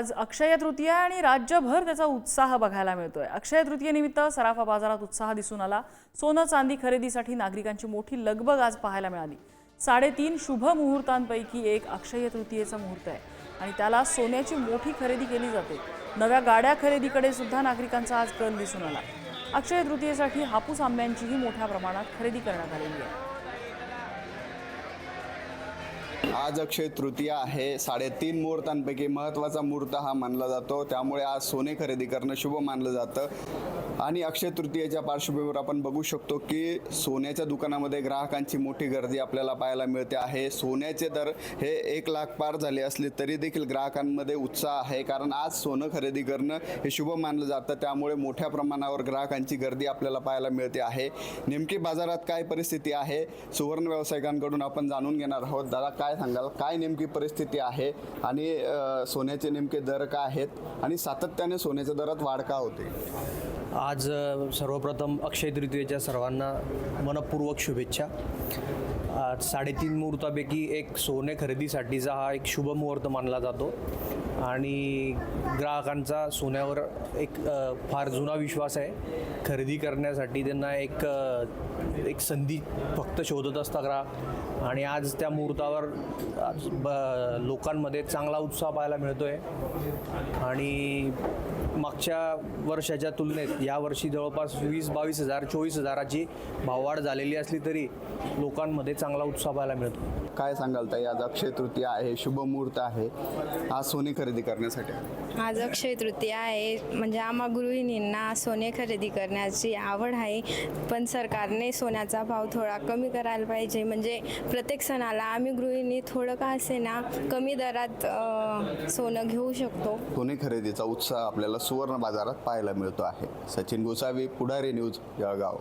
आज अक्षय तृतीया आणि राज्यभर त्याचा उत्साह बघायला मिळतोय. अक्षय तृतीयेनिमित्त सराफा बाजारात उत्साह दिसून आला. सोनं चांदी खरेदीसाठी नागरिकांची मोठी लगबग आज पाहायला मिळाली. साडेतीन शुभ मुहूर्तांपैकी एक अक्षय तृतीयेचा मुहूर्त आहे आणि त्याला सोन्याची मोठी खरेदी केली जाते. नव्या गाड्या खरेदीकडे सुद्धा नागरिकांचा आज कल दिसून आला. अक्षय तृतीयेसाठी हापूस आंब्यांचीही मोठ्या प्रमाणात खरेदी करण्यात आलेली आहे. आज अक्षय तृतीया आहे. साडेतीन मुहूर्तांपैकी महत्त्वाचा मुहूर्त हा मानला जातो. त्यामुळे आज सोने खरेदी करणं शुभ मानलं जातं. आणि अक्षय तृतीयेच्या पार्श्वभूमीवर आपण बघू शकतो की सोन्याच्या दुकानामध्ये ग्राहकांची मोठी गर्दी आपल्याला पाहायला मिळते आहे. सोन्याचे दर हे एक लाख पार झाले असले तरी देखील ग्राहकांमध्ये उत्साह आहे. कारण आज सोनं खरेदी करणं हे शुभ मानलं जातं. त्यामुळे मोठ्या प्रमाणावर ग्राहकांची गर्दी आपल्याला पाहायला मिळते आहे. नेमकी बाजारात काय परिस्थिती आहे? सुवर्ण व्यावसायिकांकडून आपण जाणून घेणार आहोत. दादा काय सांगाल? काय नेमकी परिस्थिती आहे? आणि सोन्याचे नेमके दर काय आहेत? आणि सातत्याने सोन्याच्या दरात वाढ का होते? आज सर्वप्रथम अक्षय तृतीयेच्या सर्वांना मनपूर्वक शुभेच्छा. साडेतीन मुहूर्तापैकी एक सोने खरेदीसाठीचा हा एक शुभ मुहूर्त मानला जातो. आणि ग्राहकांचा सोन्यावर एक फार जुना विश्वास आहे. खरेदी करण्यासाठी त्यांना एक एक संधी फक्त शोधत असता ग्राहक. आणि आज त्या मुहूर्तावर आज ब लोकांमध्ये चांगला उत्साह पाहायला मिळतो आहे आणि मागच्या वर्षाच्या तुलनेत यावर्षी जवळपास वीस बावीस हजार चोवीस हजाराची भाववाढ झालेली असली तरी लोकांमध्ये चांगला उत्साह पाहायला मिळतो. काय सांगाल ताई? आज अक्षय तृतीया आहे शुभ मुहूर्त आहे. आज सोने खरेदी करण्यासाठी. आज अक्षय तृतीया आहे. म्हणजे आम्हा गृहिणींना सोने खरेदी करण्याची आवड आहे. पण सरकारने सोन्याचा भाव थोडा कमी करायला पाहिजे. म्हणजे प्रत्येक सणाला आम्ही गृहिणी थोडं का असे ना कमी दरात अ, सोनं घेऊ शकतो. सोने खरेदीचा उत्साह आपल्याला सुवर्ण बाजारात पाहायला मिळतो आहे. सचिन गोसावी पुढारी न्यूज जळगाव.